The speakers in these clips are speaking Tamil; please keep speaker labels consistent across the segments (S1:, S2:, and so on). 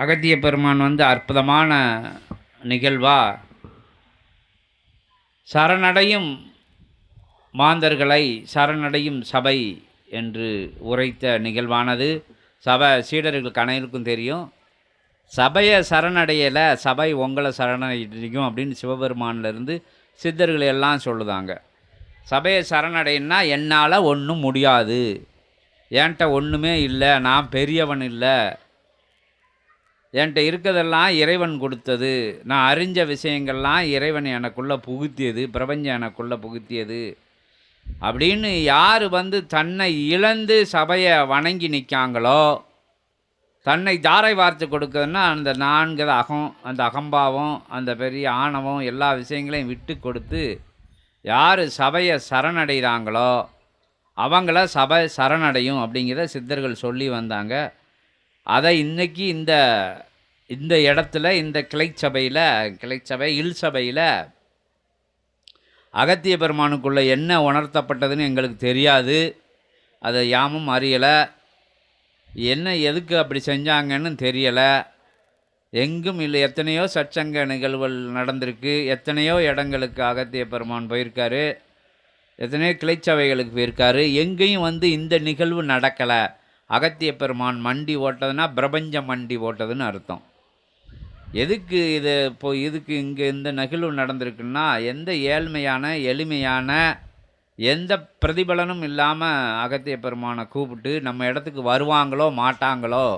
S1: அகத்திய பெருமான் வந்து அற்புதமான நிகழ்வா? சரணடையும் மாந்தர்களை சரணடையும் சபை என்று உரைத்த நிகழ்வானது. சபை சீடர்களுக்கு அனைவருக்கும் தெரியும். சபையை சரணடையலை சபை உங்களை சரணடையும் அப்படின்னு சிவபெருமானிலிருந்து சித்தர்கள் எல்லாம் சொல்லுதாங்க. சபையை சரணடையினா என்னால் ஒன்றும் முடியாது. என்கிட்ட ஒன்றுமே இல்லை நான் பெரியவன் இல்லை. என்கிட்ட இருக்கிறதெல்லாம் இறைவன் கொடுத்தது. நான் அறிஞ்ச விஷயங்கள்லாம் இறைவன் எனக்குள்ளே புகுத்தியது பிரபஞ்சம் எனக்குள்ளே புகுத்தியது அப்படின்னு யார் வந்து தன்னை இழந்து சபையை வணங்கி நிற்காங்களோ தன்னை தாரை வார்த்து கொடுக்குதுன்னா அந்த நான்கு அகம் அந்த அகம்பாவம் அந்த பெரிய ஆணவம் எல்லா விஷயங்களையும் விட்டு கொடுத்து யார் சபையை சரணடைகிறாங்களோ அவங்கள சபை சரணடையும் அப்படிங்கிறத சித்தர்கள் சொல்லி வந்தாங்க. அதை இன்றைக்கி இந்த இந்த இடத்துல இந்த கிளை சபையில் கிளை சபை இல் சபையில் அகத்திய பெருமானுக்குள்ளே என்ன உணர்த்தப்பட்டதுன்னு எங்களுக்கு தெரியாது. அதை யாமும் அறியலை. என்ன எதுக்கு அப்படி செஞ்சாங்கன்னு தெரியலை. எங்கும் இல்லை. எத்தனையோ சச்சங்க நிகழ்வுகள் நடந்திருக்கு. எத்தனையோ இடங்களுக்கு அகத்திய பெருமான் போயிருக்காரு. எத்தனையோ கிளைச்சபைகளுக்கு போயிருக்காரு. எங்கேயும் வந்து இந்த நிகழ்வு நடக்கலை. அகத்திய பெருமான் மண்டி ஓட்டதுன்னா பிரபஞ்ச மண்டி ஓட்டதுன்னு அர்த்தம். எதுக்கு இது இப்போ இதுக்கு இங்கே இந்த நிகழ்வு நடந்திருக்குன்னா எந்த ஏழ்மையான எளிமையான எந்த பிரதிபலனும் இல்லாமல் அகத்திய பெருமானை கூப்பிட்டு நம்ம இடத்துக்கு வருவாங்களோ மாட்டாங்களோ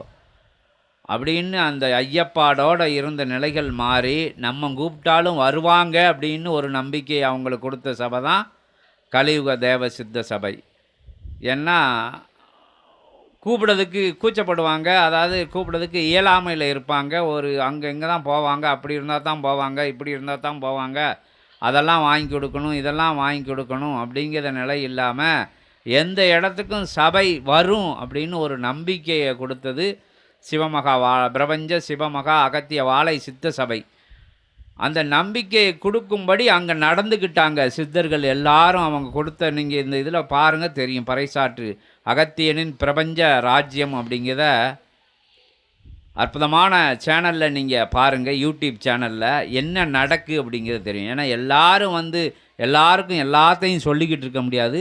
S1: அப்படின்னு அந்த ஐயப்பாடோடு இருந்த நிலைகள் மாறி நம்ம கூப்பிட்டாலும் வருவாங்க அப்படின்னு ஒரு நம்பிக்கை அவங்களுக்கு கொடுத்த சபை தான் கலியுக தேவ சித்த சபை. ஏன்னா கூப்பிடுறதுக்கு கூச்சப்படுவாங்க. அதாவது கூப்பிடுறதுக்கு இயலாமையில் இருப்பாங்க. ஒரு அங்கே இங்கே தான் போவாங்க. அப்படி இருந்தால் தான் போவாங்க. இப்படி இருந்தால் தான் போவாங்க. அதெல்லாம் வாங்கி கொடுக்கணும். இதெல்லாம் வாங்கி கொடுக்கணும். அப்படிங்கிற நிலை இல்லாமல் எந்த இடத்துக்கும் சபை வரும் அப்படின்னு ஒரு நம்பிக்கையை கொடுத்தது சிவமகா வா பிரபஞ்ச சிவமகா அகத்திய வாழை சித்த சபை. அந்த நம்பிக்கையை கொடுக்கும்படி அங்கே நடந்துக்கிட்டாங்க சித்தர்கள் எல்லாரும். அவங்க கொடுத்த நீங்கள் இந்த இதில் பாருங்கள் தெரியும். பறைசாற்று அகத்தியனின் பிரபஞ்ச ராஜ்யம் அப்படிங்கிறத அற்புதமான சேனலில் நீங்கள் பாருங்கள் யூடியூப் சேனலில் என்ன நடக்கு அப்படிங்கிறது தெரியும். ஏன்னா எல்லாரும் வந்து எல்லாருக்கும் எல்லாத்தையும் சொல்லிக்கிட்டு இருக்க முடியாது.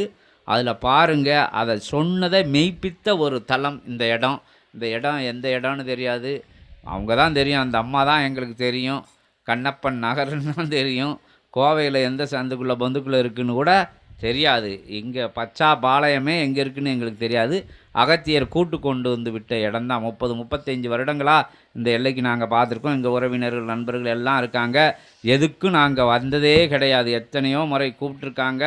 S1: அதில் பாருங்கள் அதை சொன்னதை மெய்ப்பித்த ஒரு தலம் இந்த இடம். இந்த இடம் எந்த இடம்னு தெரியாது. அவங்க தான் தெரியும். அந்த அம்மா தான் எங்களுக்கு தெரியும். கண்ணப்பன் நகர்னு தான் தெரியும். கோவையில் எந்த சந்துக்குள்ளே பந்துக்குள்ளே இருக்குன்னு கூட தெரியாது. இங்கே பச்சா பாளையமே எங்கே இருக்குன்னு எங்களுக்கு தெரியாது. அகத்தியர் கூட்டு கொண்டு வந்து விட்ட இடம் தான் முப்பது முப்பத்தஞ்சு வருடங்களாக இந்த எல்லைக்கு நாங்கள் பார்த்துருக்கோம். எங்கள் உறவினர்கள் நண்பர்கள் எல்லாம் இருக்காங்க. எதுக்கும் நாங்கள் வந்ததே கிடையாது. எத்தனையோ முறை கூப்பிட்ருக்காங்க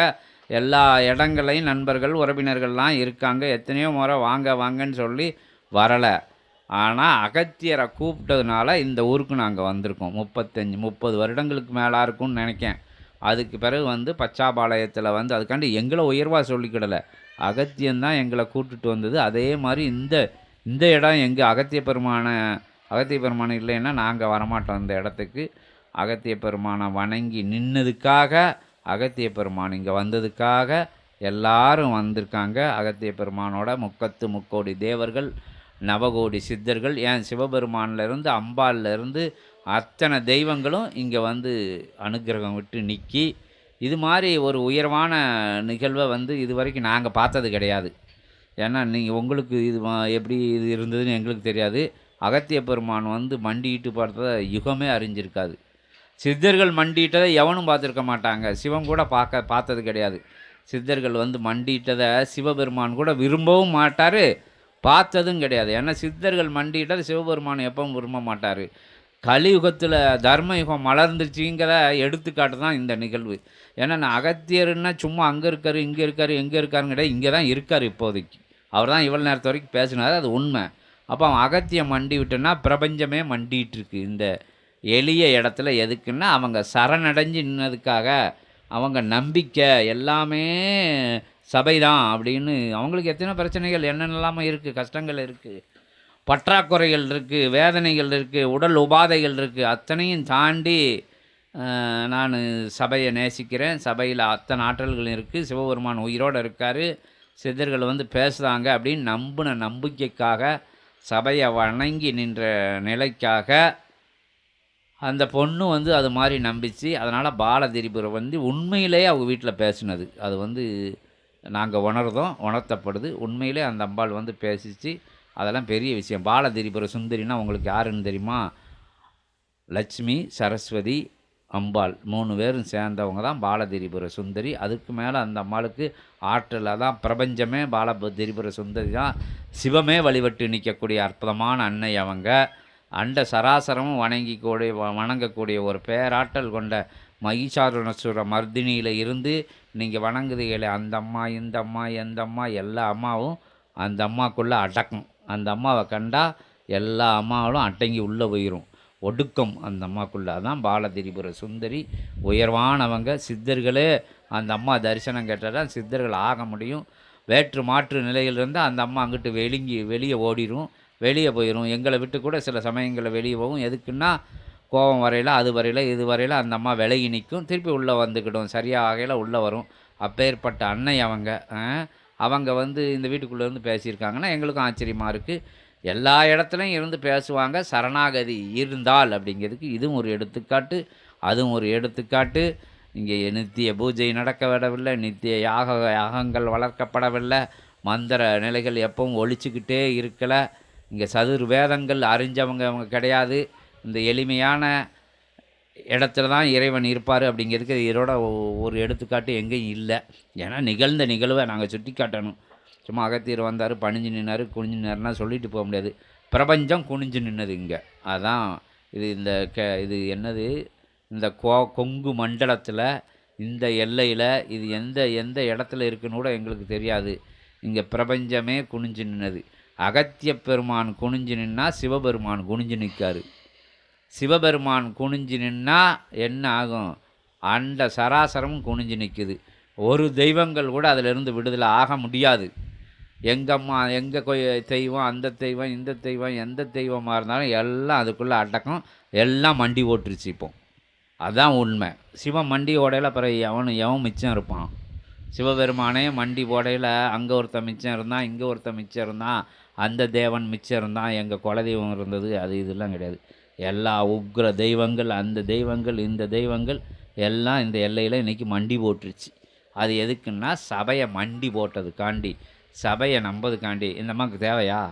S1: எல்லா இடங்களையும் நண்பர்கள் உறவினர்கள்லாம் இருக்காங்க. எத்தனையோ முறை வாங்க வாங்கன்னு சொல்லி வரலை. ஆனால் அகத்தியரை கூப்பிட்டதுனால இந்த ஊருக்கு நாங்கள் வந்திருக்கோம். முப்பத்தஞ்சு முப்பது வருடங்களுக்கு மேலே இருக்கும்னு நினைக்கேன். அதுக்கு பிறகு வந்து பச்சாபாளையத்தில் வந்து அதுக்காண்டி எங்களை உயர்வாக சொல்லிக்கிடலை. அகத்தியந்தான் எங்களை கூப்பிட்டுட்டு வந்தது. அதே மாதிரி இந்த இந்த இடம் எங்கள் அகத்திய பெருமான அகத்திய பெருமானம் இல்லைன்னா நாங்கள் வரமாட்டோம் இந்த இடத்துக்கு. அகத்திய பெருமானை வணங்கி நின்னதுக்காக அகத்திய பெருமான் இங்கே வந்ததுக்காக எல்லாரும் வந்திருக்காங்க. அகத்திய பெருமானோட முக்கத்து முக்கோடி தேவர்கள் நவகோடி சித்தர்கள் ஏன் சிவபெருமான்லேருந்து அம்பாள்லேருந்து அத்தனை தெய்வங்களும் இங்கே வந்து அனுக்கிரகம் விட்டு நிற்கி இது மாதிரி ஒரு உயர்வான நிகழ்வை வந்து இது வரைக்கும் நாங்கள் பார்த்தது கிடையாது. ஏன்னா நீங்கள் உங்களுக்கு இது எப்படி இது இருந்ததுன்னு எங்களுக்கு தெரியாது. அகத்திய பெருமான் வந்து மண்டிட்டு பார்த்ததை யுகமே அறிஞ்சிருக்காது. சித்தர்கள் மண்டிட்டதை எவனும் பார்த்துருக்க மாட்டாங்க. சிவம் கூட பார்க்க பார்த்தது கிடையாது. சித்தர்கள் வந்து மண்டிட்டதை சிவபெருமான் கூட விரும்பவும் மாட்டார். பார்த்ததும் கிடையாது. ஏன்னா சித்தர்கள் மண்டிட்டதை சிவபெருமான் எப்பவும் விரும்ப மாட்டார். கலியுகத்தில் தர்மயுகம் மலர்ந்துச்சுங்கிற எடுத்துக்காட்டு தான் இந்த நிகழ்வு. ஏன்னா நான் அகத்தியர்னா சும்மா அங்கே இருக்கார் இங்கே இருக்காரு எங்கே இருக்காருன்னு கிடையாது இங்கே தான் இருக்கார் இப்போதைக்கு. அவர் தான் இவ்வளோ நேரத்து வரைக்கும் பேசினார் அது உண்மை. அப்போ அவன் அகத்தியம் மண்டி விட்டுன்னா பிரபஞ்சமே மண்டிகிட்ருக்கு இந்த எளிய இடத்துல எதுக்குன்னா அவங்க சரணடைஞ்சு நின்னதுக்காக அவங்க நம்பிக்கை எல்லாமே சபை தான் அப்படின்னு. அவங்களுக்கு எத்தனை பிரச்சனைகள் என்னென்னலாமல் இருக்குது கஷ்டங்கள் இருக்குது பற்றாக்குறைகள் இருக்குது வேதனைகள் இருக்குது உடல் உபாதைகள் இருக்குது அத்தனையும் தாண்டி நான் சபையை நேசிக்கிறேன். சபையில் அத்தனை ஆற்றல்கள் இருக்குது சிவபெருமான் உயிரோடு இருக்கார். சித்தர்கள் வந்து பேசுகிறாங்க அப்படின்னு நம்பின நம்பிக்கைக்காக சபையை வணங்கி நின்ற நிலைக்காக அந்த பொண்ணு வந்து அது மாதிரி நம்பிச்சு அதனால் பாலதிரிபுரம் வந்து உண்மையிலேயே அவங்க வீட்டில் பேசினது. அது வந்து நாங்கள் உணர்ந்தோம் உணர்த்தப்படுது. உண்மையிலே அந்த அம்பாள் வந்து பேசிச்சு. அதெல்லாம் பெரிய விஷயம். பாலதிரிபுர சுந்தரின்னா உங்களுக்கு யாருன்னு தெரியுமா? லட்சுமி சரஸ்வதி அம்பாள். மூணு பேரும் சேர்ந்தவங்க தான் பாலதிரிபுர சுந்தரி. அதுக்கு மேலே அந்த அம்மாளுக்கு ஆற்றலில் தான் பிரபஞ்சமே பாலதிரிபுர சுந்தரி தான். சிவமே வழிபட்டு நிற்கக்கூடிய அற்புதமான அன்னை அவங்க. அண்ட சராசரமும் வணங்கிக்கூடிய வ- வணங்கக்கூடிய ஒரு பேராற்றல் கொண்ட மகிஷாசுர மர்தினியில் இருந்து நீங்கள் வணங்குதீங்களே அந்த அம்மா இந்த அம்மா எந்த அம்மா எல்லா அம்மாவும் அந்த அம்மாக்குள்ளே அடக்கும். அந்த அம்மாவை கண்டா எல்லா அம்மாவும் அடங்கி உள்ளே போயிடும் ஒடுக்கம் அந்த அம்மாக்குள்ளே. அதான் பாலதிரிபுர சுந்தரி. உயர்வானவங்க. சித்தர்களே அந்த அம்மா தரிசனம் கேட்டால் தான் சித்தர்கள் ஆக முடியும். வேற்று மாற்று நிலையில் இருந்தால் அந்த அம்மா அங்கிட்டு வெளிங்கி வெளியே ஓடிடும் வெளியே போயிடும் எங்களை விட்டு கூட சில சமயங்களில் வெளியே போகும். எதுக்குன்னா கோபம் வரையில் அது வரையில் இது வரையில் அந்த அம்மா விலகி நிற்கும் திருப்பி உள்ளே வந்துக்கிடும். சரியாக வகையில் உள்ளே வரும். அப்பேற்பட்ட அன்னை அவங்க அவங்க வந்து இந்த வீட்டுக்குள்ளே இருந்து பேசியிருக்காங்கன்னா எங்களுக்கும் ஆச்சரியமாக இருக்குது எல்லா இடத்துலையும் இருந்து பேசுவாங்க. சரணாகதி இருந்தால் அப்படிங்கிறதுக்கு இதுவும் ஒரு எடுத்துக்காட்டு. அதுவும் ஒரு எடுத்துக்காட்டு. இங்கே நித்திய பூஜை நடக்க விடவில்லை. நித்திய யாக யாகங்கள் வளர்க்கப்படவில்லை. மந்திர நிலைகள் எப்பவும் ஒழிச்சுக்கிட்டே இருக்கலை. இங்கே சதுர் வேதங்கள் அறிஞ்சவங்க அவங்க கிடையாது. இந்த எளிமையான இடத்துல தான் இறைவன் இருப்பார் அப்படிங்கிறதுக்கு இதோட ஒ- ஒரு எடுத்துக்காட்டு எங்கேயும் இல்லை. ஏன்னா நிகழ்ந்த நிகழ்வை நாங்கள் சுட்டி காட்டணும். சும்மா அகத்தியர் வந்தார் பணிஞ்சு நின்னார் குனிஞ்சு நின்னார்னா சொல்லிட்டு போக முடியாது. பிரபஞ்சம் குனிஞ்சு நின்னது இங்கே. அதான் இது இந்த க இது என்னது? இந்த கோ கொங்கு மண்டலத்தில் இந்த எல்லையில் இது எந்த எந்த இடத்துல இருக்குன்னு கூட எங்களுக்கு தெரியாது. இங்கே பிரபஞ்சமே குனிஞ்சு நின்னது. அகத்திய பெருமான் குனிஞ்சு நின்னா சிவபெருமான் குனிஞ்சு நிற்காரு சிவபெருமான் குனிஞ்சு நின்னா என்ன ஆகும்? அண்ட சராசரமும் குனிஞ்சு நிற்குது ஒரு தெய்வங்கள் கூட அதிலிருந்து விடுதலை ஆக முடியாது. எங்கம்மா எங்கள் கொய் தெய்வம் அந்த தெய்வம் இந்த தெய்வம் எந்த தெய்வமாக இருந்தாலும் எல்லாம் அதுக்குள்ளே அடக்கம் எல்லாம் மண்டி ஓட்டுருச்சு இப்போ. அதுதான் உண்மை. சிவன் மண்டி ஓடையில் அப்புறம் எவனும் எவன் மிச்சம் இருப்பான்? சிவபெருமானே மண்டி ஓடையில் அங்கே ஒருத்தன் மிச்சம் இருந்தான் இங்கே ஒருத்தன் மிச்சம் இருந்தான் அந்த தேவன் மிச்சம் இருந்தான் எங்கள் குலதெய்வம் இருந்தது அது இதெல்லாம் கிடையாது. எல்லா உக்ர தெய்வங்கள் அந்த தெய்வங்கள் இந்த தெய்வங்கள் எல்லாம் இந்த எல்லையில் இன்றைக்கி மண்டி போட்டுருச்சு. அது எதுக்குன்னா சபையை மண்டி போட்டதுக்காண்டி சபையை நம்பதுக்காண்டி இந்த அம்மாவுக்கு தேவையா?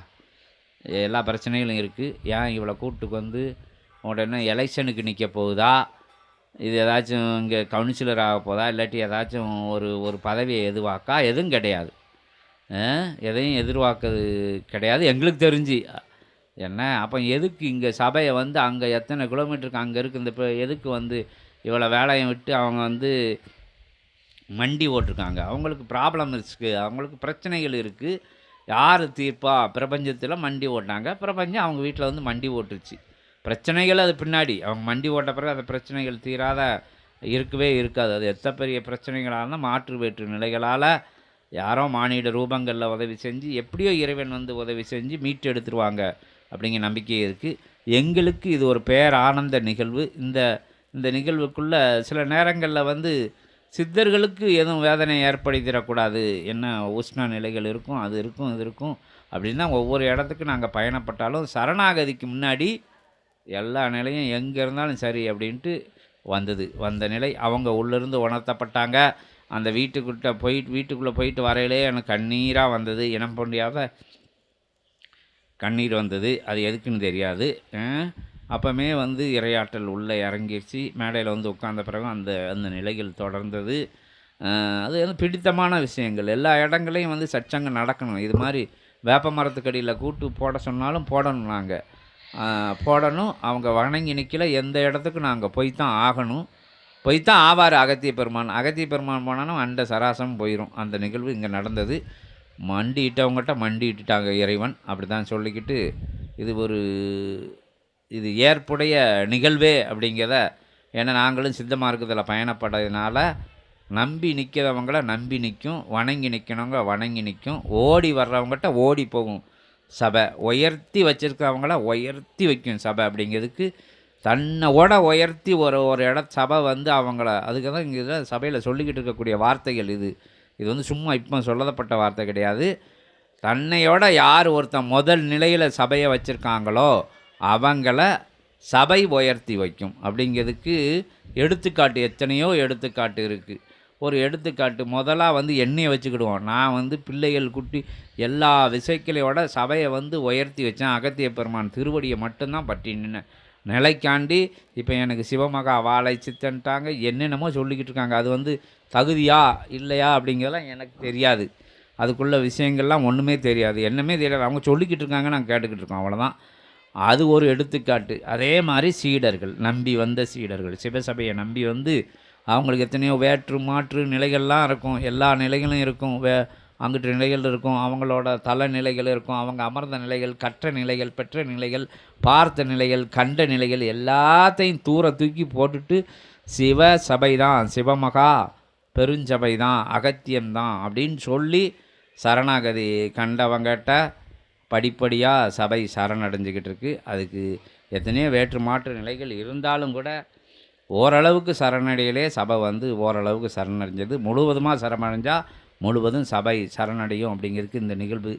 S1: எல்லா பிரச்சனைகளும் இருக்குது ஏன் இவ்வளோ கூட்டுக்கு வந்து உடனே எலெக்ஷனுக்கு நிற்க போகுதா? இது ஏதாச்சும் இங்கே கவுன்சிலர் ஆக போதா? இல்லாட்டி ஏதாச்சும் ஒரு ஒரு பதவியை எதிர்பார்க்கா? எதுவும் கிடையாது. எதையும் எதிர்பார்க்கறது கிடையாது. எங்களுக்கு தெரிஞ்சு. என்ன? அப்போ எதுக்கு இங்கே சபையை வந்து அங்கே எத்தனை கிலோமீட்டருக்கு அங்கே இருக்குது இந்த இப்போ எதுக்கு வந்து இவ்வளோ வேலையை விட்டு அவங்க வந்து மண்டி ஓட்டிருக்காங்க அவங்களுக்கு ப்ராப்ளம் இருக்குது அவங்களுக்கு பிரச்சனைகள் இருக்குது யார் தீர்ப்பா? பிரபஞ்சத்தில் மண்டி ஓட்டாங்க பிரபஞ்சம் அவங்க வீட்டில் வந்து மண்டி ஓட்டுருச்சு பிரச்சனைகள் அது பின்னாடி. அவங்க மண்டி ஓட்ட பிறகு அந்த பிரச்சனைகள் தீராத இருக்கவே இருக்காது. அது எத்தனை பெரிய பிரச்சனைகளாக இருந்தால் மாற்று வேற்று நிலைகளால் யாரோ மானிட ரூபங்களில் உதவி செஞ்சு எப்படியோ இறைவன் வந்து உதவி செஞ்சு மீட்டு எடுத்துருவாங்க அப்படிங்கிற நம்பிக்கை இருக்குது எங்களுக்கு இது ஒரு பேரானந்த நிகழ்வு. இந்த இந்த நிகழ்வுக்குள்ளே சில நேரங்களில் வந்து சித்தர்களுக்கு எதுவும் வேதனை ஏற்படுத்திடக்கூடாது. என்ன உஷ்ண நிலைகள் இருக்கும் அது இருக்கும் இது இருக்கும் அப்படின்னா ஒவ்வொரு இடத்துக்கு நாங்கள் பயணப்பட்டாலும் சரணாகதிக்கு முன்னாடி எல்லா நிலையும் எங்கே இருந்தாலும் சரி அப்படின்ட்டு வந்தது. வந்த நிலை. அவங்க உள்ளிருந்து உணர்த்தப்பட்டாங்க. அந்த வீட்டுக்கிட்ட போயிட்டு வீட்டுக்குள்ளே போயிட்டு வரையிலே எனக்கு கண்ணீராக வந்தது. இனம் பொண்டியாத கண்ணீர் வந்தது. அது எதுக்குன்னு தெரியாது. அப்போமே வந்து இரையாற்றல் உள்ளே இறங்கிடுச்சு மேடையில் வந்து உட்கார்ந்த பிறகு அந்த அந்த நிலைகள் தொடர்ந்தது. அது வந்து பிடித்தமான விஷயங்கள். எல்லா இடங்களையும் வந்து சச்சங்கம் நடக்கணும். இது மாதிரி வேப்ப மரத்துக்கடியில் கூட்டு போட சொன்னாலும் போடணும் நாங்கள் போடணும். அவங்க வணங்கி நிற்கல எந்த இடத்துக்கு நாங்கள் போய் தான் ஆகணும். போய் தான் ஆவார் அகத்திய பெருமான் அகத்திய பெருமான் போனாலும் அண்ட சராசம் போயிடும் அந்த நிகழ்வு இங்கே நடந்தது. மண்டி மண்டிட்டுட்டாங்க மண்டி இட்டுட்டாங்க இறைவன். அப்படி தான் சொல்லிக்கிட்டு இது ஒரு இது ஏற்புடைய நிகழ்வே அப்படிங்கிறத ஏன்னா நாங்களும் சித்த மார்க்கத்தில் பயணப்பட்டதுனால நம்பி நிற்கிறவங்கள நம்பி நிற்கும் வணங்கி நிற்கணுங்க வணங்கி நிற்கும் ஓடி வர்றவங்ககிட்ட ஓடி போகும். சபை உயர்த்தி வச்சுருக்கவங்கள உயர்த்தி வைக்கும் சபை அப்படிங்கிறதுக்கு தன்னோட உயர்த்தி ஒரு ஒரு இட சபை வந்து அவங்கள அதுக்கு தான் இங்கே சபையில் சொல்லிக்கிட்டு இருக்கக்கூடிய வார்த்தைகள் இது. இது வந்து சும்மா இப்போ சொல்லப்பட்ட வார்த்தை கிடையாது. தன்னையோட யார் ஒருத்தன் முதல் நிலையில் சபையை வச்சுருக்காங்களோ அவங்கள சபை உயர்த்தி வைக்கும். அப்படிங்கிறதுக்கு எடுத்துக்காட்டு எத்தனையோ எடுத்துக்காட்டு இருக்குது ஒரு எடுத்துக்காட்டு முதலாக வந்து எண்ணெயை வச்சுக்கிடுவோம். நான் வந்து பிள்ளைகள் குட்டி எல்லா விசைக்களையோட சபையை வந்து உயர்த்தி வச்சேன். அகத்திய பெருமான் திருவடியை மட்டும்தான் பற்றி நின்னேன் நிலைக்காண்டி இப்போ எனக்கு சிவமகா வாழை சித்தன்ட்டாங்க என்னென்னமோ சொல்லிக்கிட்டு இருக்காங்க அது வந்து தகுதியா இல்லையா அப்படிங்கிறதெல்லாம் எனக்கு தெரியாது. அதுக்குள்ள விஷயங்கள்லாம் ஒன்றுமே தெரியாது. என்னமே தெரியாது. அவங்க சொல்லிக்கிட்டு இருக்காங்க நான் கேட்டுக்கிட்டு இருக்கோம் அவ்வளோதான் அது ஒரு எடுத்துக்காட்டு. அதே மாதிரி சீடர்கள் நம்பி வந்த சீடர்கள் சிவசபையை நம்பி வந்து அவங்களுக்கு எத்தனையோ வேற்று மாற்று நிலைகள்லாம் இருக்கும். எல்லா நிலைகளும் இருக்கும். வே அங்கிட்டு நிலைகள் இருக்கும் அவங்களோட தல நிலைகள் இருக்கும் அவங்க அமர்ந்த நிலைகள் கற்ற நிலைகள் பெற்ற நிலைகள் பார்த்த நிலைகள் கண்ட நிலைகள் எல்லாத்தையும் தூர தூக்கி போட்டுட்டு சிவ சபை தான் சிவமகா பெருஞ்சபை தான் அகத்தியம்தான் அப்படின்னு சொல்லி சரணாகதி கண்டவங்கிட்ட படிப்படியாக சபை சரணடைஞ்சிக்கிட்டு இருக்கு அதுக்கு எத்தனையோ வேற்று மாற்று நிலைகள் இருந்தாலும் கூட ஓரளவுக்கு சரணடையிலே சபை வந்து ஓரளவுக்கு சரணடைஞ்சது. முழுவதுமாக சரணடைஞ்சால் முழுவதும் சபை சரணடையும் அப்படிங்கிறதுக்கு இந்த நிகழ்வு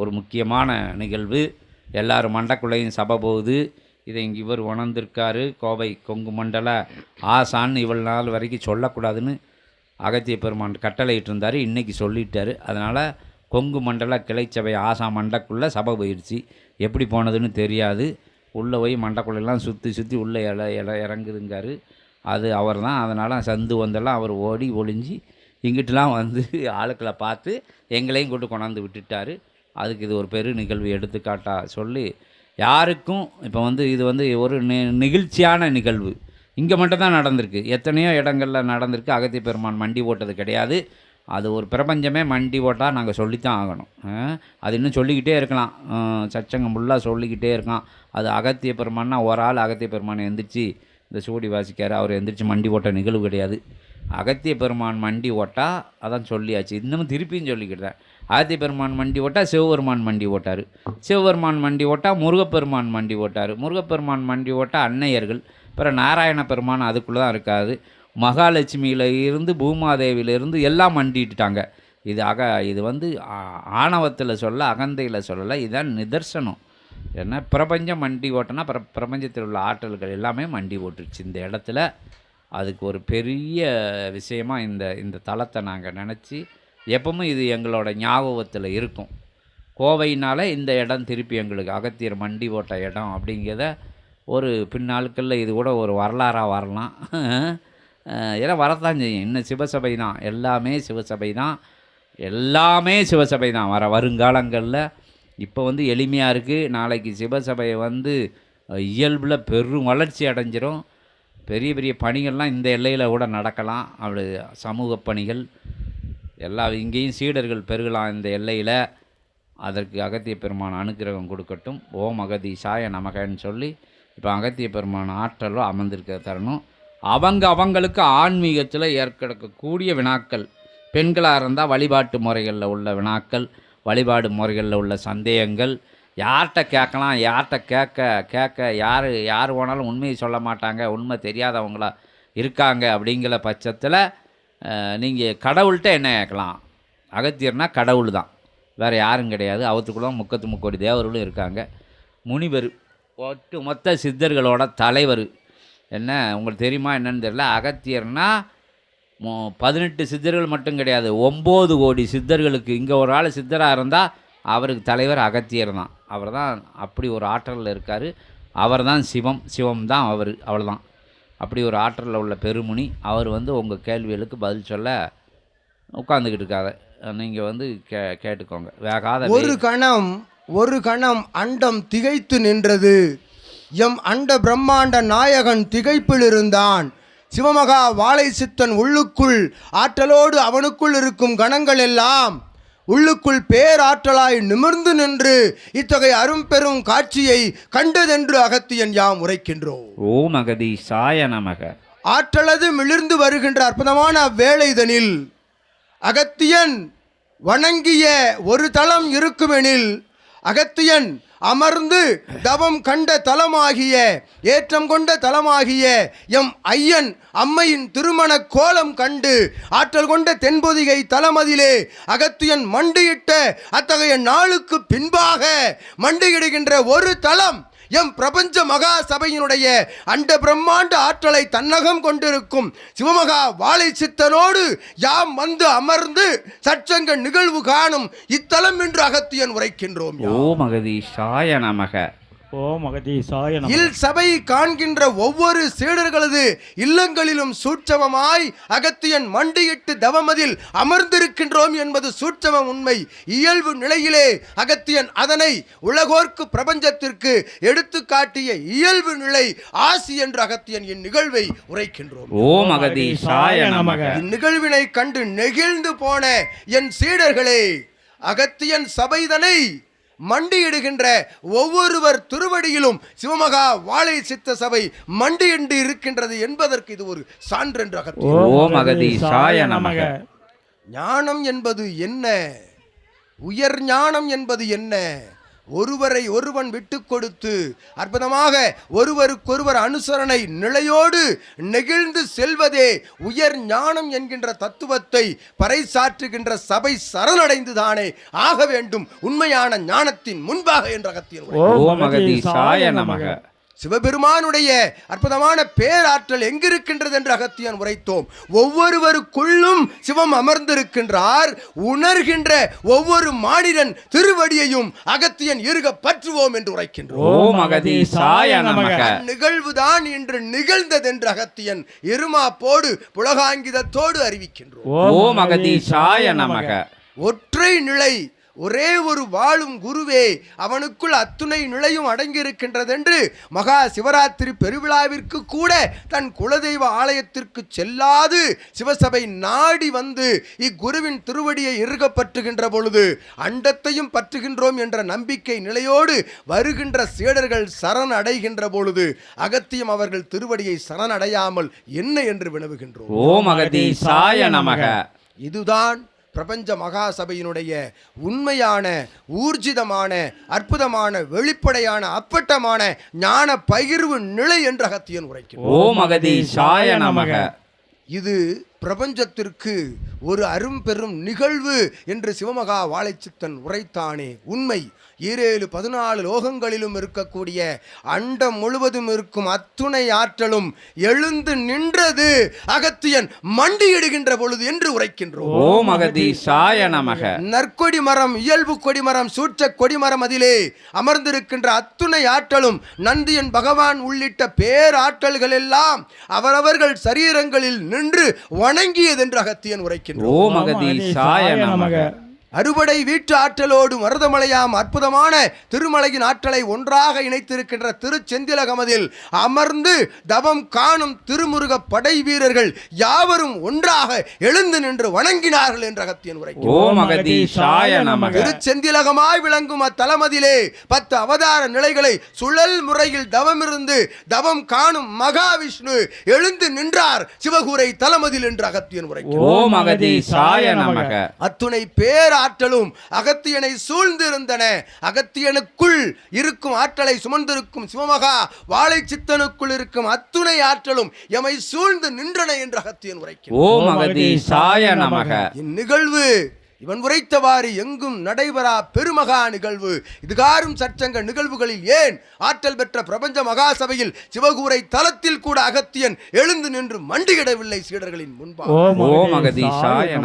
S1: ஒரு முக்கியமான நிகழ்வு. எல்லாரும் மண்டக்குள்ளையும் சபை போகுது. இதை இங்கே இவர் உணர்ந்திருக்காரு. கோவை கொங்கு மண்டல ஆசான்னு இவ்வளோ நாள் வரைக்கும் சொல்லக்கூடாதுன்னு அகத்திய பெருமான் கட்டளையிட்டு இருந்தார் இன்றைக்கி சொல்லிட்டாரு. அதனால் கொங்கு மண்டல கிளைச்சபை ஆசா மண்டக்குள்ளே சபை போயிடுச்சு. எப்படி போனதுன்னு தெரியாது. உள்ளே போய் மண்டக்குள்ளெல்லாம் சுற்றி சுற்றி உள்ளே இல இல இறங்குதுங்காரு. அது அவர் தான் அதனால் சந்து வந்தெல்லாம் அவர் ஓடி ஒளிஞ்சு இங்கிட்டலாம் வந்து ஆளுக்களை பார்த்து எங்களையும் கூட்டு கொண்டாந்து விட்டுட்டாரு. அதுக்கு இது ஒரு பெரு நிகழ்வு எடுத்துக்காட்டாக சொல்லி யாருக்கும் இப்போ வந்து இது வந்து ஒரு நி நெகிழ்ச்சியான நிகழ்வு. இங்கே மட்டும்தான் நடந்திருக்கு. எத்தனையோ இடங்களில் நடந்திருக்கு. அகத்திய பெருமான் மண்டி ஓட்டது கிடையாது. அது ஒரு பிரபஞ்சமே மண்டி ஓட்டால் நாங்கள் சொல்லித்தான் ஆகணும். அது இன்னும் சொல்லிக்கிட்டே இருக்கலாம். சச்சங்கம் ஃபுல்லாக சொல்லிக்கிட்டே இருக்கலாம் அது அகத்திய பெருமான்னா ஒரு ஆள் அகத்திய பெருமானை எந்திரிச்சு இந்த சூடி வாசிக்கார் அவர் எந்திரிச்சு மண்டி ஓட்ட நிகழ்வு கிடையாது. அகத்திய பெருமான் மண்டி ஓட்டா அதான் சொல்லியாச்சு. இன்னமும் திருப்பியும் சொல்லிக்கிட்டேன் அகத்திய பெருமான் மண்டி ஓட்டா சிவபெருமான் மண்டி ஓட்டார். சிவபெருமான் மண்டி ஓட்டா முருகப்பெருமான் மண்டி ஓட்டார். முருகப்பெருமான் மண்டி ஓட்டா அன்னையர்கள். அப்புறம் நாராயண பெருமான் அதுக்குள்ளே தான் இருக்காது மகாலட்சுமியில் இருந்து பூமாதேவியிலிருந்து எல்லாம் மண்டிட்டுட்டாங்க. இது அக இது வந்து ஆணவத்தில் சொல்ல அகந்தையில் சொல்லலை. இதுதான் நிதர்சனம். ஏன்னா பிரபஞ்சம் மண்டி ஓட்டினா பிர பிரபஞ்சத்தில் உள்ள ஆற்றல்கள் எல்லாமே மண்டி ஓட்டுருச்சு. இந்த இடத்துல அதுக்கு ஒரு பெரிய விஷயமாக இந்த இந்த தலத்தை நாங்கள் நினச்சி எப்பவும் இது எங்களோட ஞாபகத்தில் இருக்கும். கோவையினால் இந்த இடம் திருப்பி எங்களுக்கு அகத்தியர் மண்டி ஓட்ட இடம் அப்படிங்கிறத ஒரு பின்னாட்களில் இது கூட ஒரு வரலாறாக வரலாம். ஏன்னா வரத்தான் செய்யும். இன்னும் சிவசபை தான் எல்லாமே சிவசபை தான் எல்லாமே சிவசபை தான் வர வருங்காலங்களில் இப்போ வந்து எளிமையாக இருக்குது நாளைக்கு சிவசபையை வந்து இயல்பில் பெரும் வளர்ச்சி அடைஞ்சிரும். பெரிய பெரிய பணிகள்லாம் இந்த எல்லையில் கூட நடக்கலாம். அப்படி சமூக பணிகள் எல்லா இங்கேயும் சீடர்கள் பெருகலாம் இந்த எல்லையில். அதற்கு அகத்திய பெருமான் அனுக்கிரகம் கொடுக்கட்டும். ஓம் அகதி சாய நமகன்னு சொல்லி இப்போ அகத்திய பெருமான் ஆற்றலோ அமர்ந்திருக்க தரணும். அவங்க அவங்களுக்கு ஆன்மீகத்தில் ஏற்கெடுக்கக்கூடிய வினாக்கள் பெண்களாக இருந்தால் வழிபாட்டு முறைகளில் உள்ள வினாக்கள் வழிபாடு முறைகளில் உள்ள சந்தேகங்கள் யார்கிட்ட கேட்கலாம் யார்கிட்ட கேட்க கேட்க யார் யார் போனாலும் உண்மையை சொல்ல மாட்டாங்க உண்மை தெரியாதவங்களா இருக்காங்க அப்படிங்கிற பட்சத்தில் நீங்கள் கடவுள்கிட்ட என்ன கேட்கலாம்? அகத்தியர்னா கடவுள் தான். வேறு யாரும் கிடையாது. அவத்துக்குள்ள முக்கத்து முக்கோடி தேவர்களும் இருக்காங்க. முனிவர் ஒட்டு மொத்த சித்தர்களோட தலைவர். என்ன உங்களுக்கு தெரியுமா என்னன்னு தெரியல? அகத்தியர்னா பதினெட்டு சித்தர்கள் மட்டும் கிடையாது. ஒம்பது கோடி சித்தர்களுக்கு. இங்கே ஒரு ஆள் சித்தராக இருந்தால் அவருக்கு தலைவர் அகத்தியர் தான். அவர் தான் அப்படி ஒரு ஆற்றலில் இருக்கார். அவர் தான் சிவம். சிவம் தான் அவர். அவ்வளோதான் அப்படி ஒரு ஆற்றலில் உள்ள பெருமுனி. அவர் வந்து உங்கள் கேள்விகளுக்கு பதில் சொல்ல உட்காந்துக்கிட்டு இருக்காரு நீங்கள் வந்து கே கேட்டுக்கோங்க. வேகாத
S2: ஒரு கணம் ஒரு கணம் அண்டம் திகைத்து நின்றது. எம் அண்ட பிரம்மாண்ட நாயகன் திகைப்பில் இருந்தான். சிவமகா வாழை சித்தன் உள்ளுக்குள் ஆற்றலோடு அவனுக்குள் இருக்கும் கணங்கள் எல்லாம் உள்ளுக்குள் பேராற்றலாய் நிமிர்ந்து நின்று இத்தகைய அரும்பெரும் காட்சியை கண்டதென்று அகத்தியன் யாம் உரைக்கின்றோம்.
S1: ஓம் அகதி சாய நமக.
S2: ஆற்றலது மிளிர்ந்து வருகின்ற அற்புதமான அவ்வேளைதனில் அகத்தியன் வணங்கிய ஒரு தளம் இருக்குமெனில் அகத்தியன் அமர்ந்து தவம் கண்ட தலமாகிய ஏற்றம் கொண்ட தலமாகிய எம் ஐயன் அம்மையின் திருமண கோலம் கண்டு ஆற்றல் கொண்ட தென்பொதிகை தலமதிலே அகத்தியன் மண்டியிட்ட அத்தகைய நாளுக்கு பின்பாக மண்டியிடுகின்ற ஒரு தலம் எம் பிரபஞ்ச மகா சபையினுடைய அண்ட பிரம்மாண்ட ஆற்றலை தன்னகம் கொண்டிருக்கும் சிவமகா வாழை சித்தனோடு யாம் வந்து அமர்ந்து சற்சங்க நிகழ்வு காணும் இத்தலம் என்று அகத்தியன் உரைக்கின்றோம்
S1: ஓ மகதீஷாய நமக.
S3: ஓ மகதீசாய நம.
S2: இல் சபை காண்கின்ற ஒவ்வொரு சீடர்களது இல்லங்களிலும் சூட்சமமாய் அகத்தியன் மண்டியிட்டு தவமதில் அமர்ந்திருக்கின்றோம் என்பது சூட்சமம் உண்மை. இயல்பு நிலையிலே அகத்தியன் அதனை உலகோர்க்கு பிரபஞ்சத்திற்கு எடுத்து காட்டிய இயல்பு நிலை ஆசி என்று அகத்தியன் இந்நிகழ்வை உரைக்கின்றோம்.
S1: ஓ மகதீஷாய நமக.
S2: இந்நிகழ்வினை கண்டு நெகிழ்ந்து போன என் சீடர்களே அகத்தியன் சபைதனை மண்டியிடுகின்ற ஒவ்வொருவர் திருவடியிலும் சிவமகா வாழை சித்த சபை மண்டியிட்டு இருக்கின்றது என்பதற்கு இது ஒரு சான்று என்று
S1: நமக.
S2: ஞானம் என்பது என்ன? உயர் ஞானம் என்பது என்ன? ஒருவரை ஒருவன் விட்டு கொடுத்து அற்புதமாக ஒருவருக்கொருவர் அனுசரணை நிலையோடு நெகிழ்ந்து செல்வதே உயர் ஞானம் என்கின்ற தத்துவத்தை பறைசாற்றுகின்ற சபை சரணடைந்துதானே ஆக வேண்டும் உண்மையான ஞானத்தின் முன்பாக என்ற அகத்தியன்
S1: ஓ மகதி சாய நமக.
S2: சிவபெருமானுடைய அற்புதமான பேராற்றல் எங்கிருக்கின்றது என்று அகத்தியன் உரைத்தோம். ஒவ்வொருவருக்குள்ளும் சிவம் அமர்ந்திருக்கின்றார். உணர்கின்ற ஒவ்வொரு மானிடன் திருவடியையும் அகத்தியன் இருக பற்றுவோம் என்று உரைக்கின்றோம்.
S1: ஓ மகதீஷாய நமக.
S2: நிகழ்வுதான் இன்று நிகழ்ந்தது என்று அகத்தியன் இருமாப்போடு புலகாங்கிதத்தோடு அறிவிக்கின்றோம். ஒற்றை நிலை ஒரே ஒரு வாழும் குருவே அவனுக்குள் அத்துணை நிலையும் அடங்கியிருக்கின்றது என்று மகா சிவராத்திரி பெருவிழாவிற்கு கூட தன் குலதெய்வ ஆலயத்திற்கு செல்லாது சிவசபை நாடி வந்து இக்குருவின் திருவடியை இறுக பற்றுகின்ற பொழுது அண்டத்தையும் பற்றுகின்றோம் என்ற நம்பிக்கை நிலையோடு வருகின்ற சீடர்கள் சரண் அடைகின்ற பொழுது அகத்தியம் அவர்கள் திருவடியை சரணடையாமல் என்ன என்று வினவுகின்றோம்?
S1: ஓ மகதீஷாய நமக.
S2: இதுதான் பிரபஞ்ச மகாசபையினுடைய உண்மையான ஊர்ஜிதமான அற்புதமான வெளிப்படையான அப்பட்டமான ஞான பகிர்வு நிலை என்று அகத்தியன் உரைக்கிறார்
S1: ஓ மகதீஷாய நமக.
S2: இது பிரபஞ்சத்திற்கு ஒரு அரும்பெரும் நிகழ்வு என்று சிவமகா வாழைச்சித்தன் உரைத்தானே. உண்மை. ஈரேழு பதினாலு லோகங்களிலும் இருக்கக்கூடிய அண்டம் முழுவதும் இருக்கும் அத்துணை ஆற்றலும் எழுந்து நின்றது அகத்தியன் மண்டியிடுகின்ற பொழுது என்று உரைக்கின்றோம்.
S1: நமக.
S2: நற்கொடி மரம் இயல்பு கொடிமரம் சூற்ற கொடிமரம் அதிலே அமர்ந்திருக்கின்ற அத்துணை ஆற்றலும் நந்தியன் பகவான் உள்ளிட்ட பேராற்றல்கள் எல்லாம் அவரவர்கள் சரீரங்களில் நின்று வணங்கியதென்று அகத்தியன் உரைக்கின்றோம்
S1: ஓ மகதீஷாய நமக.
S2: அறுபடை வீட்டு ஆற்றலோடு மருதமலையாம் அற்புதமான திருமலையின் ஆற்றலை ஒன்றாக இணைத்திருக்கின்ற திருச்செந்திலகமதில் அமர்ந்து தவம் காணும் திருமுருக படை வீரர்கள் யாவரும் ஒன்றாக எழுந்து நின்று வணங்கினார்கள் என்று அகத்தியன்
S1: நமக.
S2: திருச்செந்திலகமாய் விளங்கும் அத்தலமதிலே பத்து அவதார நிலைகளை சுழல் முறையில் தவமிருந்து தவம் காணும் மகாவிஷ்ணு எழுந்து நின்றார் சிவகூரை தலமதில் என்று அகத்தியன் உரைக்கிறார்
S1: ஓ மகதீஷாய
S2: பேராற்றலும் அகத்தியனை சூழ்ந்திருந்தன. அகத்தியனுக்குள் இருக்கும் ஆற்றலை சுமந்திருக்கும் சிவமகா வாழை சித்தனுக்குள் இருக்கும் அத்துணை ஆற்றலும் எமை சூழ்ந்து நின்றன என்று அகத்தியன் உரைக்கிறார்
S1: ஓ மகதீஷாய நமக.
S2: இந்நிகழ்வு இவன் உரைத்தவாறு எங்கும் நடைபெறா பெருமகா நிகழ்வு. இதுகாரும் சற்சங்க நிகழ்வுகளில் ஏன் ஆற்றல் பெற்ற பிரபஞ்ச மகாசபையில் சிவகூரை தலத்தில் கூட அகத்தியன் எழுந்து நின்று மண்டியிடவில்லை சீடர்களின் முன்பாக?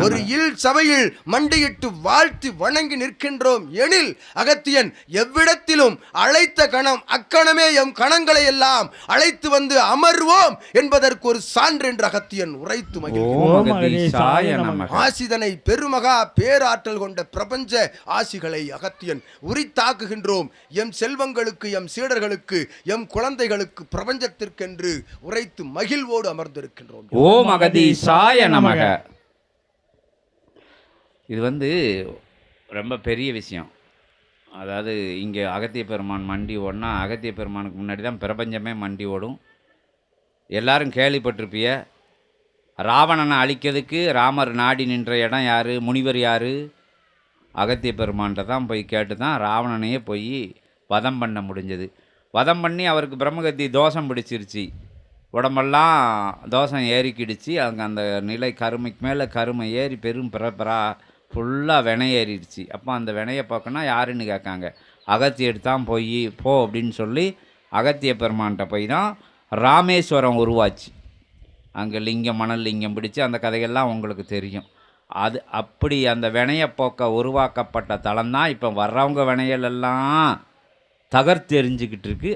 S2: ஒரு இல் சபையில் மண்டியிட்டு வாழ்த்தி வணங்கி நிற்கின்றோம் எனில் அகத்தியன் எவ்விடத்திலும் அழைத்த கணம் அக்கணமே எம் கணங்களை எல்லாம் அழைத்து வந்து அமர்வோம் என்பதற்கு ஒரு சான்று என்று அகத்தியன் உரைத்து
S1: நமக
S2: ஆசிதனை பெருமகா பேராற்றல் கொண்ட பிரபஞ்ச ஆசிகளை அகத்தியன் உரித்தாக்குகின்றோம். எம் செல்வங்களுக்கு எம் சீடர்களுக்கு எம் குழந்தைகளுக்கு பிரபஞ்சத்திற்கென்று உரைத்து மகிழ்வோடு அமர்ந்திருக்கின்றோம்.
S1: ஓ மகதீஷாய நமக. இது வந்து ரொம்ப பெரிய விஷயம். அதாவது இங்கே அகத்திய பெருமான் மண்டி ஓடினா அகத்திய பெருமானுக்கு முன்னாடி தான் பிரபஞ்சமே மண்டி ஓடும். எல்லாரும் கேள்விப்பட்டிருப்பிய ராவணனை அழிக்கிறதுக்கு ராமர் நாடி நின்ற இடம் யார்? முனிவர் யார்? அகத்திய பெருமான்கிட்ட தான் போய் கேட்டு தான் ராவணனையே போய் வதம் பண்ண முடிஞ்சது. வதம் பண்ணி அவருக்கு பிரம்மகத்தி தோஷம் பிடிச்சிருச்சு. உடம்பெல்லாம் தோஷம் ஏறிக்கிடுச்சு. அங்கே அந்த நிலை கருமைக்கு மேலே கருமை ஏறி பெரும் பிறப்பரா ஃபுல்லாக வினையேறிடுச்சு அப்போ அந்த வினையை பார்க்கணும் யாருன்னு கேட்காங்க. அகத்தியர் தான் போய் போ அப்படின்னு சொல்லி அகத்திய பெருமான்கிட்ட போய் தான் ராமேஸ்வரம் உருவாச்சு. அங்கே லிங்கம் மணல் லிங்கம் பிடிச்சு அந்த கதைகள்லாம் உங்களுக்கு தெரியும். அது அப்படி அந்த வினைய போக்க உருவாக்கப்பட்ட தலம் தான் இப்போ வர்றவங்க வினையலெல்லாம் எல்லாம் தகர்த்தெறிஞ்சிக்கிட்டு இருக்கு.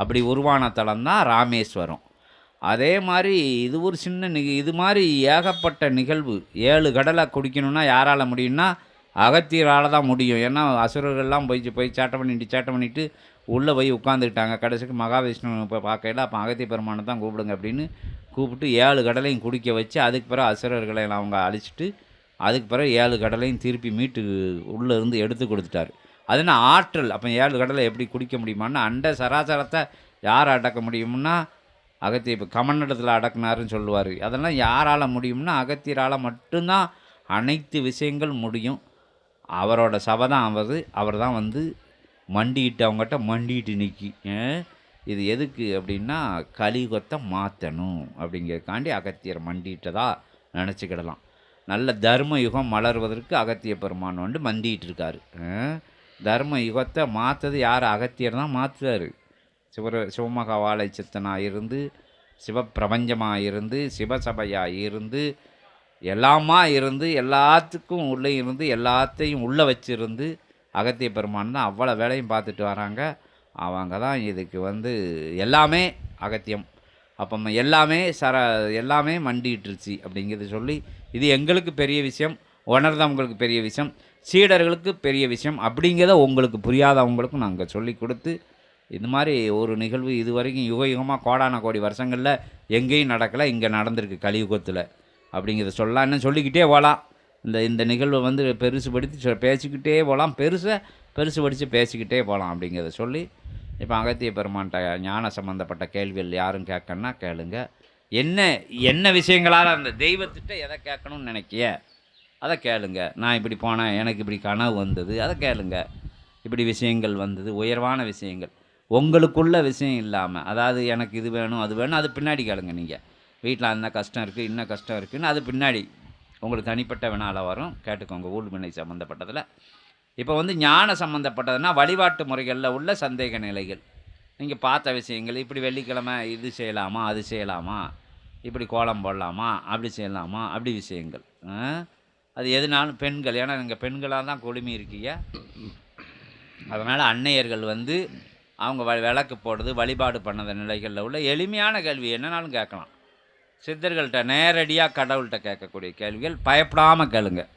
S1: அப்படி உருவான தலம் தான் ராமேஸ்வரம். அதே மாதிரி இது ஒரு சின்ன நிக இது மாதிரி ஏகப்பட்ட நிகழ்வு. ஏழு கடலை குடிக்கணும்னா யாரால் முடியும்னா அகத்தியரால் தான் முடியும். ஏன்னா அசுரர்கள்லாம் போய் போய் சேட்டை பண்ணிட்டு சேட்டை பண்ணிட்டு உள்ளே போய் உட்காந்துக்கிட்டாங்க கடைசிக்கு மகாவிஷ்ணு இப்போ பார்க்கையில அப்போ அகத்திய பெருமானை தான் கூப்பிடுங்க அப்படின்னு கூப்பிட்டு ஏழு கடலையும் குடிக்க வச்சு அதுக்கு பிறகு அசுரர்களை அவங்க அழிச்சிட்டு அதுக்கு பிறகு ஏழு கடலையும் திருப்பி மீட்டு உள்ளே இருந்து எடுத்து கொடுத்துட்டாரு. அதுனா ஆற்றல்? அப்போ ஏழு கடலை எப்படி குடிக்க முடியுமான்னா அண்ட சராசரத்தை யார் அடக்க முடியும்னா அகத்திய இப்போ கமண்டலத்தில் அடக்குனாருன்னு சொல்லுவார். அதெல்லாம் யாரால் முடியும்னா அகத்தியரால் மட்டும்தான் அனைத்து விஷயங்கள் முடியும். அவரோட சபை தான் அவர் அவர் தான் வந்து மண்டிட்டு அவங்ககிட்ட மண்டிட்டு நிற்கி இது எதுக்கு அப்படின்னா கலியுகத்தை மாற்றணும் அப்படிங்கிறதுக்காண்டி அகத்தியர் மண்டிட்டதா நினச்சிக்கிடலாம். நல்ல தர்ம யுகம் மலர்வதற்கு அகத்திய பெருமான் வந்து மண்டிகிட்டு இருக்காரு தர்ம யுகத்தை மாற்றது யார்? அகத்தியர் தான் மாற்றுறாரு சிவர சிவமகா வாழை சித்தனாக இருந்து சிவப்பிரபஞ்சமாக இருந்து சிவசபையாக இருந்து எல்லாமா இருந்து எல்லாத்துக்கும் உள்ளே இருந்து எல்லாத்தையும் உள்ளே வச்சிருந்து அகத்திய பெருமான் தான் அவ்வளோ வேலையும் பார்த்துட்டு வராங்க. அவங்க தான் இதுக்கு வந்து எல்லாமே அகத்தியம். அப்போ எல்லாமே சர எல்லாமே மண்டிட்டுருச்சு அப்படிங்கிறது சொல்லி இது எங்களுக்கு பெரிய விஷயம் உணர்ந்தவங்களுக்கு பெரிய விஷயம் சீடர்களுக்கு பெரிய விஷயம் அப்படிங்கிறத உங்களுக்கு புரியாதவங்களுக்கும் நாங்கள் சொல்லி கொடுத்து இது மாதிரி ஒரு நிகழ்வு இது வரைக்கும் யுக யுகமாக கோடான கோடி வருஷங்களில் எங்கேயும் நடக்கலை இங்கே நடந்திருக்கு கலியுகத்தில் அப்படிங்கிறத சொல்லலாம். இன்னும் சொல்லிக்கிட்டே போகலாம். இந்த இந்த நிகழ்வை வந்து பெருசுபடுத்தி சொ- பேசிக்கிட்டே போகலாம் பெருசை பெருசுபடுத்தி பேசிக்கிட்டே போகலாம் அப்படிங்கிறத சொல்லி இப்போ அகத்திய பெருமான்கிட்ட ஞான சம்மந்தப்பட்ட கேள்விகள் யாரும் கேட்கணுன்னா கேளுங்க. என்ன என்ன விஷயங்களால் அந்த தெய்வத்திட்ட எதை கேட்கணும்னு நினைக்கிய? அதை கேளுங்க. நான் இப்படி போனேன் எனக்கு இப்படி கனவு வந்தது. அதை கேளுங்க. இப்படி விஷயங்கள் வந்தது. உயர்வான விஷயங்கள். உங்களுக்குள்ள விஷயம் இல்லாமல் அதாவது எனக்கு இது வேணும் அது வேணும் அது பின்னாடி கேளுங்க நீங்கள் வீட்டில் அந்த கஷ்டம் இருக்குது இன்னும் கஷ்டம் இருக்குதுன்னு அது பின்னாடி உங்களுக்கு தனிப்பட்ட வினால வரும். கேட்டுக்கோங்க ஊழ்வினை சம்மந்தப்பட்டதில் இப்போ வந்து ஞான சம்மந்தப்பட்டதுன்னா வழிபாட்டு முறைகளில் உள்ள சந்தேக நிலைகள். நீங்கள் பார்த்த விஷயங்கள் இப்படி வெள்ளிக்கிழமை இது செய்யலாமா அது செய்யலாமா இப்படி கோலம் போடலாமா அப்படி செய்யலாமா அப்படி விஷயங்கள். அது எதுனாலும் பெண்கள் ஏன்னா நீங்கள் பெண்களாக தான் கொழுமி இருக்கீங்க. அதனால் அன்னையர்கள் வந்து அவங்க வ விளக்கு போடுறது வழிபாடு பண்ணத நிலைகளில் உள்ள எளிமையான கேள்வி என்னன்னாலும் கேட்கலாம். சித்தர்கள்ட்ட நேரடியாக கடவுள்கிட்ட கேட்கக்கூடிய கேள்விகள் பயப்படாமல் கேளுங்கள்